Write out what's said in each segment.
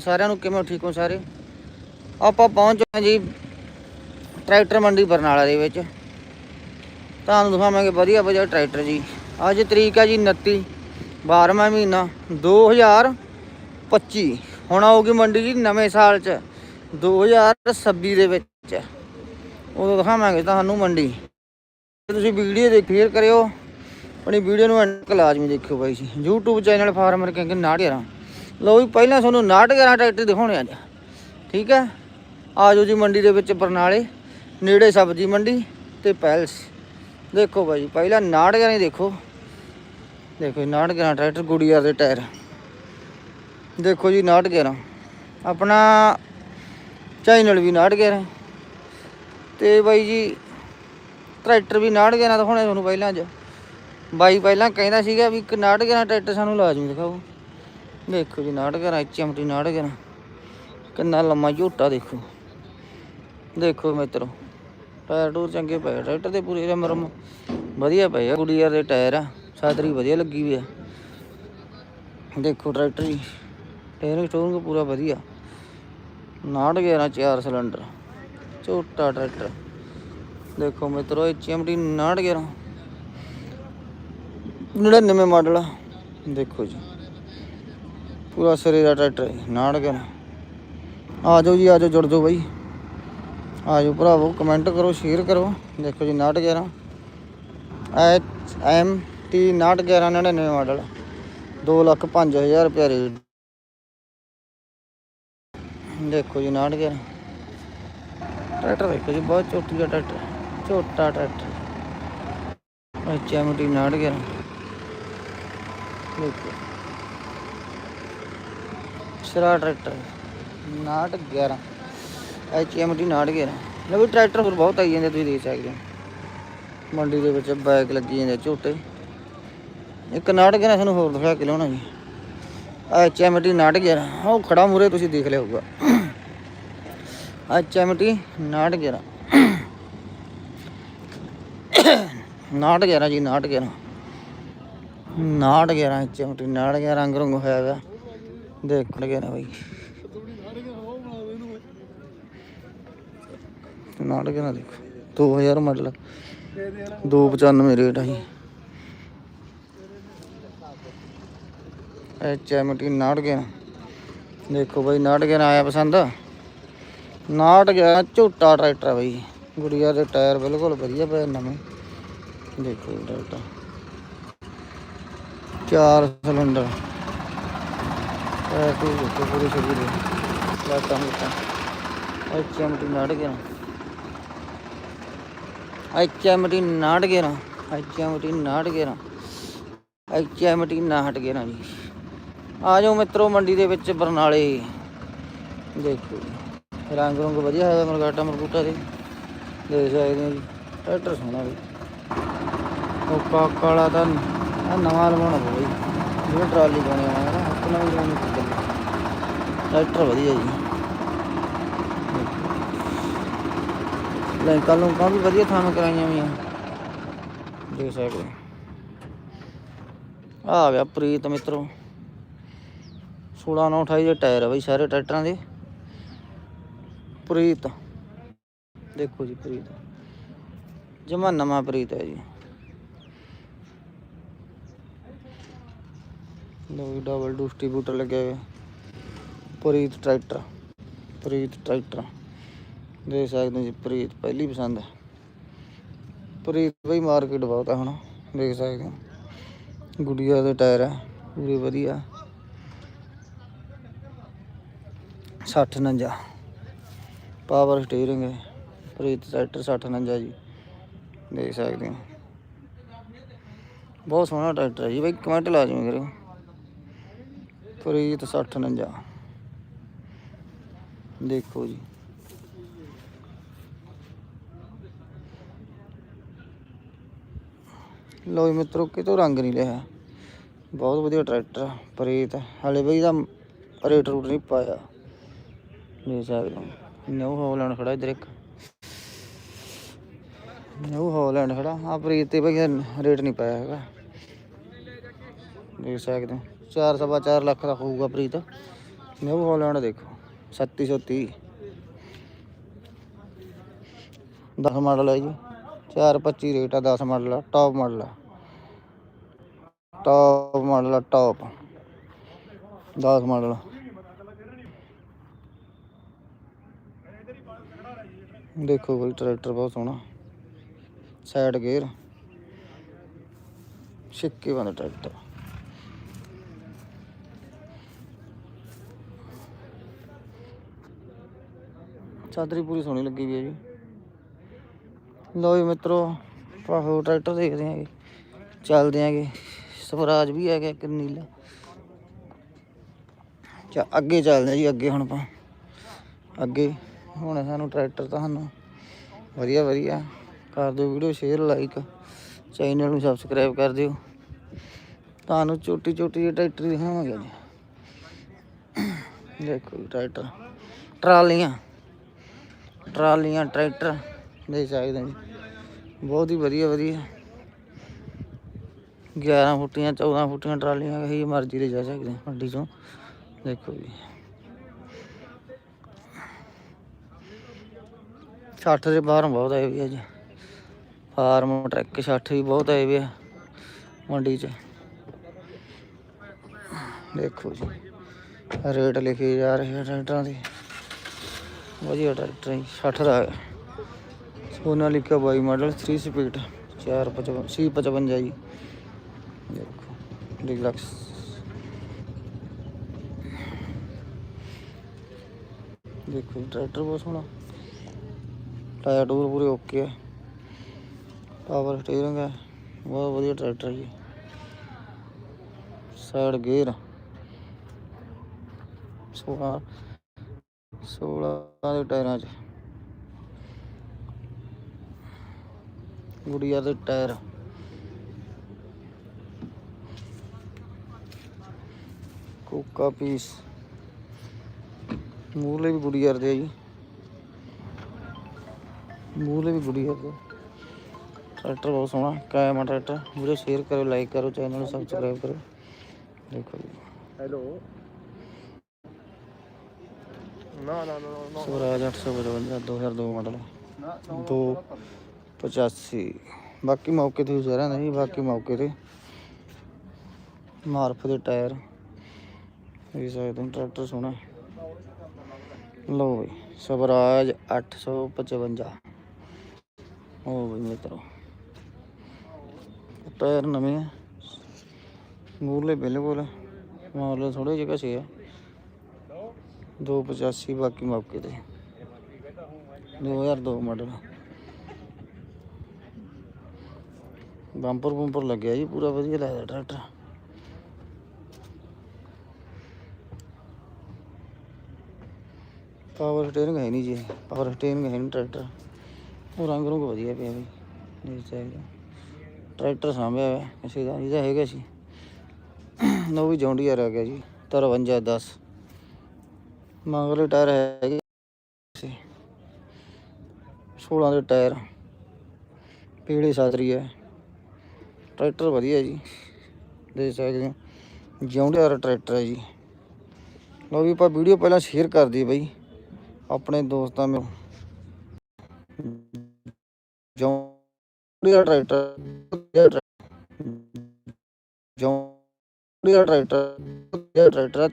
ਸਾਰਿਆਂ ਨੂੰ? ਕਿਵੇਂ ਠੀਕ ਹੋ ਸਾਰੇ? ਆਪਾਂ ਪਹੁੰਚ ਗਏ ਜੀ ਟਰੈਕਟਰ ਮੰਡੀ ਬਰਨਾਲਾ ਦੇ ਵਿੱਚ। ਤੁਹਾਨੂੰ ਦਿਖਾਵਾਂਗੇ ਵਧੀਆ ਵਧੀਆ ਟਰੈਕਟਰ ਜੀ। ਅੱਜ ਤਰੀਕ ਹੈ ਜੀ 29 12ਵਾਂ ਮਹੀਨਾ 2025 ਹੁਣ ਆਊਗੀ ਮੰਡੀ ਜੀ ਨਵੇਂ ਸਾਲ ਚ 2026 ਦੇ ਵਿੱਚ। ਉਦੋਂ ਦਿਖਾਵਾਂਗੇ ਤੁਹਾਨੂੰ ਮੰਡੀ। ਤੁਸੀਂ ਵੀਡੀਓ ਦੇਖ ਕਲੀਅਰ ਕਰਿਓ। ਆਪਣੀ ਵੀਡੀਓ ਨੂੰ ਅੰਕ ਲਾਜ਼ਮੀ ਦੇਖਿਓ ਬਾਈ ਜੀ। YouTube ਚੈਨਲ ਫਾਰਮਰ ਕਹਿੰਗੇ ਨਾਟਿਆਰਾ ਲਓ ਵੀ ਪਹਿਲਾਂ ਤੁਹਾਨੂੰ ਨਾਟਿਆਰਾ ਟਰੈਕਟਰ ਦਿਖਾਉਣੇ ਆ ਜੀ ਠੀਕ ਹੈ? ਆਜੋ ਜੀ ਮੰਡੀ ਦੇ ਵਿੱਚ ਬਰਨਾਲੇ, ਨੇੜੇ ਸਬਜ਼ੀ ਮੰਡੀ ਤੇ ਪੈਲਸ। ਦੇਖੋ ਬਾਈ ਜੀ ਪਹਿਲਾਂ ਨਾਟਿਆਰਾ ਹੀ ਦੇਖੋ। ਦੇਖੋ ਜੀ ਨਾਟਿਆਰਾ ਟਰੈਕਟਰ, ਗੁੜੀਆ ਦੇ ਟਾਇਰ। ਦੇਖੋ ਜੀ ਨਾਟਿਆਰਾ ਆਪਣਾ ਚੈਨਲ ਵੀ ਨਾਟਿਆਰਾ ਤੇ ਬਾਈ ਜੀ, ਟਰੈਕਟਰ ਵੀ ਨਾਟਿਆਰਾ ਦਿਖਾਉਣੇ ਤੁਹਾਨੂੰ ਪਹਿਲਾਂ ਅੱਜ। ਬਾਈ ਪਹਿਲਾਂ ਕਹਿੰਦਾ ਸੀਗਾ ਵੀ ਇੱਕ ਨਾਟਿਆਰਾ ਟਰੈਕਟਰ ਸਾਨੂੰ ਲਾਜ਼ਮੀ ਦਿਖਾਓ। ਦੇਖੋ ਜੀ ਨਾਟਿਆਰਾ ਐਚਐਮਟੀ ਨਾਟਿਆਰਾ ਕਿੰਨਾ ਲੰਮਾ ਝੋਟਾ ਦੇਖੋ। ਦੇਖੋ ਮਿੱਤਰੋ, ਟਾਇਰ ਟੂਰ ਚੰਗੇ ਪਏ ਟਰੈਕਟਰ ਦੇ ਪੂਰੇ ਰਮ ਵਧੀਆ ਪਏ ਆ, ਗੁੜੀਆ ਦੇ ਟਾਇਰ ਆ ਸਾਦਰੀ ਵਧੀਆ ਲੱਗੀ ਵੀ ਆ। ਦੇਖੋ ਟਰੈਕਟਰ ਜੀ ਟਾਇਰਿੰਗ ਸਟੋਰਿੰਗ ਪੂਰਾ ਵਧੀਆ। 911 ਚਾਰ ਸਿਲੰਡਰ, ਝੋਟਾ ਟਰੈਕਟਰ। ਦੇਖੋ ਮਿੱਤਰੋ ਐਚਐਮਟੀ 911 99 ਮਾਡਲ ਆ। ਦੇਖੋ ਜੀ। ਪੂਰਾ ਸਿਰੇ ਦਾ ਟਰੈਕਟਰ ਹੈ 911 ਆ ਜਾਓ ਜੀ, ਆ ਜਾਓ, ਜੁੜ ਜਾਓ ਬਾਈ। ਆ ਜਾਓ ਭਰਾਵੋ ਕਮੈਂਟ ਕਰੋ ਸ਼ੇਅਰ ਕਰੋ। ਦੇਖੋ ਜੀ 911 H M T 911 99 model 2 lakh 5000 ਰੁਪਏ ਰੇਟ। ਦੇਖੋ ਜੀ 911 ਟਰੈਕਟਰ ਦੇਖੋ ਜੀ, ਬਹੁਤ ਛੋਟੀ ਦਾ ਟਰੈਕਟਰ ਛੋਟਾ ਟਰੈਕਟਰ। ਐਚ ਐਮ ਟੀ 911 ਦੇਖੋ। ਸ਼ਰਾ ਟਰੈਕਟਰ। 911 ਐਚ ਐਮ ਟੀ 911 ਲੈ ਵੀ ਟਰੈਕਟਰ ਹੋਰ ਬਹੁਤ ਆਈ ਜਾਂਦੇ ਤੁਸੀਂ ਦੇਖ ਸਕਦੇ ਹੋ। ਮੰਡੀ ਦੇ ਵਿੱਚ ਬੈਗ ਲੱਗੀ ਜਾਂਦੇ ਝੋਟੇ। ਇੱਕ 911 ਤੁਹਾਨੂੰ ਹੋਰ ਦਿਖਾ ਕੇ ਲਿਆਉਣਾ ਜੀ। ਐਚ ਐਮ ਟੀ 911 ਉਹ ਖੜਾ ਮੂਰੇ ਤੁਸੀਂ ਦੇਖ ਲਿਆ ਹੋਊਗਾ। ਐਚ ਐਮ ਟੀ 911 911 ਜੀ 911 911 ਐਚ ਐਮ ਟੀ 911 ਰੰਗ ਰੰਗ ਹੋਇਆ ਹੋਇਆ ਦੇਖ ਨਾ ਬਾਈ। ਨਾਟਕ ਨਾ ਦੇਖੋ। 2000 ਮਾਡਲ 295 ਰੇਟ ਆ ਐਚ ਐਮ ਟੀ ਨਾਟਕ ਦੇਖੋ ਬਾਈ ਨਾਟਕ ਆਇਆ ਪਸੰਦ। ਨਾਟਕ ਝੋਟਾ ਟਰੈਕਟਰ ਬਾਈ। ਗੁੜੀਆ ਦੇ ਟਾਇਰ ਬਿਲਕੁਲ ਵਧੀਆ ਪਏ ਨਵੇਂ। ਦੇਖੋ ਟਰੈਕਟਰ। ਚਾਰ ਸਿਲੰਡਰ ਐ ਤੂੰ ਦੇਖੋ ਪੂਰੀ ਛੱਡੀ ਦੇ ਲਾਟਾਂ ਲਾਟਾਂ ਐਚ ਐਮ ਟੀ ਨਾਟਕ ਐਚ ਐਮ ਟੀ ਨਾਟਕ ਐਚ ਐਮ ਟੀ ਨਾਟਕ ਐਚ ਐਮ ਟੀ ਨਾਟਕ ਜੀ ਆ ਜਾਓ ਮਿੱਤਰੋ ਮੰਡੀ ਦੇ ਵਿੱਚ ਬਰਨਾਲੇ ਦੇਖੋ ਜੀ ਰੰਗ ਰੰਗ ਵਧੀਆ ਹੈ ਮਰਗਾਟਾ ਮਰਗੂਟਾ ਦੇ ਦੇਖ ਸਕਦੇ ਹੋ ਜੀ ਟਰੈਕਟਰ ਸੋਹਣਾ ਵੀ ਉਹ ਕਾਲਾ ਤਾਂ ਨਵਾਂ ਲਵਾਉਣਾ ਪਊਗਾ ਜੀ ਜਿਹੜਾ ਟਰਾਲੀ ਬਣਿਆ ਹੋਇਆ ਨਾ ਵੀ ਲਵਾਉਣੀ ਟਰੈਕਟਰ ਵਧੀਆ ਜੀ। ਲੈ ਕੱਲ ਨੂੰ ਕਾਫੀ ਵਧੀਆ ਥਾਂ ਕਰਾਈਆਂ ਵੀ ਆ ਦੇਖ ਸਕਦੇ ਆ ਗਿਆ ਪ੍ਰੀਤ ਮਿੱਤਰੋ। 16 9 28 ਦੇ ਟਾਇਰ ਆ ਬਈ, ਸਾਰੇ ਟਰੈਕਟਰਾਂ ਦੇ। ਪ੍ਰੀਤ। ਦੇਖੋ ਜੀ ਪ੍ਰੀਤ। ਜਮਾ ਨਵਾਂ ਪ੍ਰੀਤ ਹੈ ਜੀ। ਲੋ ਡਬਲ ਡਿਸਟ੍ਰੀਬਿਊਟਰ ਲੱਗੇ ਹੋਏ ਪ੍ਰੀਤ ਟਰੈਕਟਰ ਪ੍ਰੀਤ ਟਰੈਕਟਰ। ਦੇਖ ਸਕਦੇ ਹੋ ਜੀ, ਪ੍ਰੀਤ ਪਹਿਲੀ ਪਸੰਦ ਹੈ। ਪ੍ਰੀਤ ਬਈ ਮਾਰਕੀਟ ਬਹੁਤ ਹੈ ਹੁਣ, ਦੇਖ ਸਕਦੇ ਹੋ। ਗੁੜੀਆ ਦੇ ਟਾਇਰ ਹੈ, ਪੂਰੇ ਵਧੀਆ। 60 49 ਪਾਵਰ ਸਟੀਅਰਿੰਗ ਹੈ, ਪ੍ਰੀਤ ਟਰੈਕਟਰ 60 49 ਜੀ। ਦੇਖ ਸਕਦੇ ਹੋ। ਬਹੁਤ ਸੋਹਣਾ ਟਰੈਕਟਰ ਹੈ ਜੀ, ਬਈ ਕਮੈਂਟ ਲਾਜ਼ਮੀ ਕਰਿਓ ਪ੍ਰੀਤ 60 49 ਦੇਖੋ ਜੀ। ਲੋ ਮਿੱਤਰੋ, ਕਿਤੋਂ ਰੰਗ ਨਹੀਂ ਲਿਆ। ਬਹੁਤ ਵਧੀਆ ਟਰੈਕਟਰ ਪ੍ਰੀਤ। ਹਲੇ ਬਈ ਦਾ ਰੇਟ ਰੂਟ ਨਹੀਂ ਪਾਇਆ। ਦੇ ਸਕਦੇ ਨਿਊ ਹਾਲੈਂਡ ਖੜਾ ਇਧਰ ਇੱਕ। ਨਿਊ ਹਾਲੈਂਡ ਖੜਾ। ਆ ਪ੍ਰੀਤ ਤੇ ਬਈ ਰੇਟ ਨਹੀਂ ਪਾਇਆ ਹੈਗਾ। ਦੇਖ ਸਕਦੇ ਹੋ। ਚਾਰ ਸਵਾ ਚਾਰ ਲੱਖ ਦਾ ਹੋਊਗਾ ਪ੍ਰੀਤ। ਨਿਊ ਹਾਲੈਂਡ ਦੇਖੋ 3730 10 ਮਾਡਲ ਹੈ ਜੀ। 425 ਰੇਟ ਆ 10 ਮਾਡਲ ਆ ਟੌਪ ਮਾਡਲ ਆ। ਟੌਪ ਮਾਡਲ ਆ ਟੌਪ 10 ਮਾਡਲ ਦੇਖੋ ਕੋਈ ਟਰੈਕਟਰ ਬਹੁਤ ਸੋਹਣਾ। ਸਾਈਡ ਗੇਅਰ ਛਿੱਕੇ ਬੰਦ ਟਰੈਕਟਰ ਚਾਦਰੀ ਪੂਰੀ ਸੋਹਣੀ ਲੱਗੀ ਵੀ ਹੈ ਜੀ। ਲੋ ਜੀ ਮਿੱਤਰੋ ਪਾਹੋ ਟਰੈਕਟਰ ਦੇਖਦੇ ਆਂਗੇ ਚੱਲਦੇ ਆਂਗੇ ਸਵਰਾਜ ਵੀ ਹੈਗਾ ਇੱਕ ਨੀਲਾ। ਚਾ, ਅੱਗੇ ਚੱਲਦੇ ਹਾਂ ਜੀ, ਅੱਗੇ ਹੁਣ ਆਪਾਂ। ਅੱਗੇ, ਹੁਣ ਸਾਨੂੰ ਟਰੈਕਟਰ ਤੁਹਾਨੂੰ ਵਧੀਆ ਵਧੀਆ ਕਰ ਦਿਓ ਵੀਡੀਓ ਸ਼ੇਅਰ ਲਾਈਕ ਚੈਨਲ ਨੂੰ ਸਬਸਕ੍ਰਾਈਬ ਕਰ ਦਿਓ। ਤੁਹਾਨੂੰ ਛੋਟੀ ਛੋਟੀ ਜਿਹੀ ਟਰੈਕਟਰ ਦਿਖਾਵਾਂਗੇ ਜੀ। ਦੇਖੋ ਜੀ ਟਰੈਕਟਰ, ਟਰਾਲੀਆਂ। ਟਰਾਲੀਆਂ, ਟਰੈਕਟਰ ਦੇ ਸਕਦੇ ਜੀ। ਬਹੁਤ ਹੀ ਵਧੀਆ ਵਧੀਆ। 11 ਫੁੱਟੀਆਂ 14 ਫੁੱਟੀਆਂ ਟਰਾਲੀਆਂ ਕਹੀ ਮਰਜ਼ੀ ਦੇ ਜਾ ਸਕਦੇ ਮੰਡੀ ਚੋਂ। ਦੇਖੋ ਜੀ। 60 ਦੇ ਬਾਹਰੋਂ ਬਹੁਤ ਆਏ ਵੀ ਅੱਜ ਫਾਰਮ, ਟਰੱਕ 60 ਵੀ ਬਹੁਤ ਆਏ ਵੀ ਮੰਡੀ 'ਚ। ਦੇਖੋ ਜੀ। ਰੇਟ ਲਿਖੇ ਜਾ ਰਹੇ ਆ ਟਰੈਕਟਰਾਂ ਦੇ। ਵਧੀਆ ਟਰੈਕਟਰ ਹੈ 60 ਦਾ ਹੈ। ਸੋਨਾਲੀਕਾ ਬਾਈ ਮਾਡਲ 3 ਸਪੀਡ 455 ਸੀ 55 ਜੀ। ਦੇਖੋ ਡੀਲਕਸ ਦੇਖੋ ਜੀ, ਟਰੈਕਟਰ ਬਹੁਤ ਸੋਹਣਾ। ਟਾਇਰ ਟੂਰ ਪੂਰੇ ਓਕੇ ਹੈ। ਪਾਵਰ ਸਟੀਅਰਿੰਗ ਹੈ। ਬਹੁਤ ਵਧੀਆ ਟਰੈਕਟਰ ਹੈ ਜੀ। ਸਾਈਡ ਗੇਅਰ 16 16 ਦੇ ਟਾਇਰਾਂ 'ਚ। ਗੁੜੀਆ ਦੇ ਟਾਇਰ। ਕੋਕਾ ਪੀਸ। ਮੂਲੇ ਵੀ ਗੁੜੀਆ ਦੇ ਆ ਜੀ। ਮੂਲੇ ਵੀ ਗੁੜੀਆ ਦੇ ਟਰੈਕਟਰ ਬਹੁਤ ਸੋਹਣਾ, ਕਾਇਮ ਆ ਟਰੈਕਟਰ। ਵੀਡੀਓ ਸ਼ੇਅਰ ਕਰੋ ਲਾਈਕ ਕਰੋ ਚੈਨਲ ਨੂੰ ਸਬਸਕ੍ਰਾਈਬ ਕਰੋ ਦੇਖੋ ਜੀ। ਹੈਲੋ। ਨਾ ਨਾ ਨਾ ਨਾ ਸਵਰਾਜ 855 2002 ਮਾਡਲ ਨਾ 285 ਬਾਕੀ ਮੌਕੇ ਤੇ ਸਾਰਿਆਂ ਦਾ ਜੀ ਬਾਕੀ ਮੌਕੇ ਤੇ ਮਾਰਫ ਦੇ ਟਾਇਰ। ਇਹ ਸਕਦੇ ਹੋ, ਟਰੈਕਟਰ ਸੋਹਣਾ ਲਓ ਬਈ, ਸਵਰਾਜ 855 ਉਹ ਬਈ ਮਿੱਤਰੋ। ਟਾਇਰ ਨਵੇਂ ਆ। ਮੂਰਲੇ ਬਿਲਕੁਲ ਮਾਰਲੇ ਥੋੜੇ ਜਿਹਾ ਸੀ ਆ। 285 ਬਾਕੀ ਮੌਕੇ ਤੇ। 2002 ਮਾਡਲ। ਬੰਪਰ ਬੰਪਰ ਲੱਗਿਆ ਜੀ, ਪੂਰਾ ਵਧੀਆ ਲੱਗਦਾ ਟਰੈਕਟਰ। ਪਾਵਰ ਸਟੀਅਰਿੰਗ ਹੈ ਨਹੀਂ ਜੀ ਪਾਵਰ ਸਟੀਅਰਿੰਗ ਹੈ ਨਹੀਂ ਟਰੈਕਟਰ। ਉਹ ਰੰਗ ਰੰਗ ਵਧੀਆ ਪਿਆ ਵੀ ਦੇਖ ਸਕਦੇ ਟਰੈਕਟਰ ਸਾਂਭਿਆ ਹੋਇਆ ਕਿਸੇ ਦਾ ਇਹਦਾ ਹੈਗਾ ਸੀ। ਨੋ ਵੀ ਜੌਂਡੀਅਰ ਆ ਗਿਆ ਜੀ 53 10 ਮਗਰਲੇ ਟਾਇਰ ਹੈਗੇ ਸੀ 16 ਦੇ ਟਾਇਰ ਪੀਲੀ ਸਾਦਰੀ ਹੈ ਟਰੈਕਟਰ ਵਧੀਆ ਜੀ ਦੇ ਸਕਦੇ ਹੋ ਜੌਂਡੀਅਰ ਟਰੈਕਟਰ ਹੈ ਜੀ ਲਓ ਵੀ ਆਪਾਂ ਵੀਡੀਓ ਪਹਿਲਾਂ ਸ਼ੇਅਰ ਕਰ ਦਈਏ ਬਈ ਆਪਣੇ ਦੋਸਤਾਂ ਨੂੰ John Deere tractor John Deere tractor tractor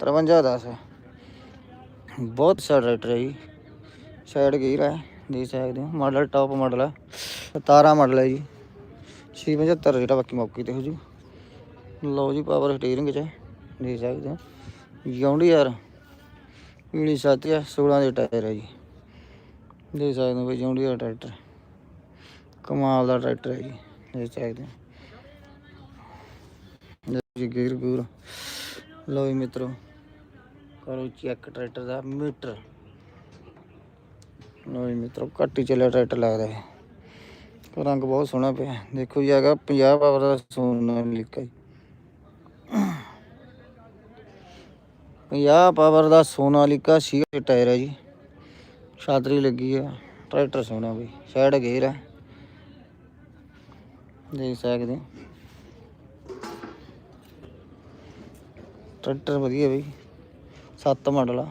53 10 ਹੈ ਬਹੁਤ ਸਾਰਾ ਟਰੈਕਟਰ ਹੈ ਜੀ ਸਾਈਡ ਗੇਅਰ ਹੈ ਦੇਖ ਸਕਦੇ ਹੋ। ਮਾਡਲ ਟਾਪ ਮਾਡਲ ਹੈ 17 ਮਾਡਲ ਹੈ ਜੀ। 675 ਜਿਹੜਾ ਬਾਕੀ ਮੌਕੇ ਤੇ ਹੋ ਜੂ। ਲਓ ਜੀ ਪਾਵਰ ਸਟੀਅਰਿੰਗ ਚ। ਹੈ, ਦੇਖ ਸਕਦੇ ਹੋ। ਜੌਂਡੀ ਯਾਰ। ਪੀਲੀ ਸੱਤ ਹੈ 16 ਦੇ ਟਾਇਰ ਹੈ ਜੀ। ਦੇਖ ਸਕਦੇ ਹੋ ਬਈ ਜੌਂਡੀ ਯਾਰ ਟਰੈਕਟਰ ਕਮਾਲ ਦਾ ਟਰੈਕਟਰ ਹੈ ਜੀ। ਦੇਖ ਸਕਦੇ ਹੋ। ਜੀ ਗੇਅਰ ਗੂਰ। ਲਓ ਜੀ ਮਿੱਤਰੋ। ਕਰੋ ਚੈੱਕ ਟਰੈਕਟਰ ਦਾ ਮੀਟਰ। ਲਓ ਜੀ ਮਿੱਤਰੋ, ਘੱਟ ਹੀ ਚੱਲਿਆ ਟਰੈਕਟਰ ਲੱਗਦਾ ਹੈ ਰੰਗ ਬਹੁਤ ਸੋਹਣਾ ਪਿਆ। ਦੇਖੋ ਜੀ, ਹੈਗਾ 50 ਪਾਵਰ ਦਾ ਸੋਨਾ ਲਿਖਿਆ ਜੀ। 50 ਪਾਵਰ ਦਾ ਸੋਨਾਲੀਕਾ ਸੀ ਟਾਇਰ ਹੈ ਜੀ। ਛਾਤਰੀ ਲੱਗੀ ਆ, ਟਰੈਕਟਰ ਸੋਹਣਾ ਬਈ ਸਾਈਡ ਗੇਅਰ ਹੈ ਦੇਖ ਸਕਦੇ ਟਰੈਕਟਰ ਵਧੀਆ ਬਈ। 7 ਮਾਡਲ ਆ।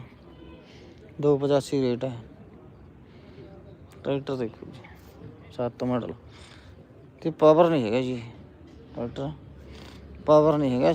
285 ਰੇਟ ਹੈ ਟਰੈਕਟਰ ਦੇਖੋ ਜੀ 7 ਮਾਡਲ। ਤੇ ਪਾਵਰ ਨਹੀਂ ਹੈਗਾ ਜੀ ਟਰੈਕਟਰ ਪਾਵਰ ਨਹੀਂ ਹੈਗਾ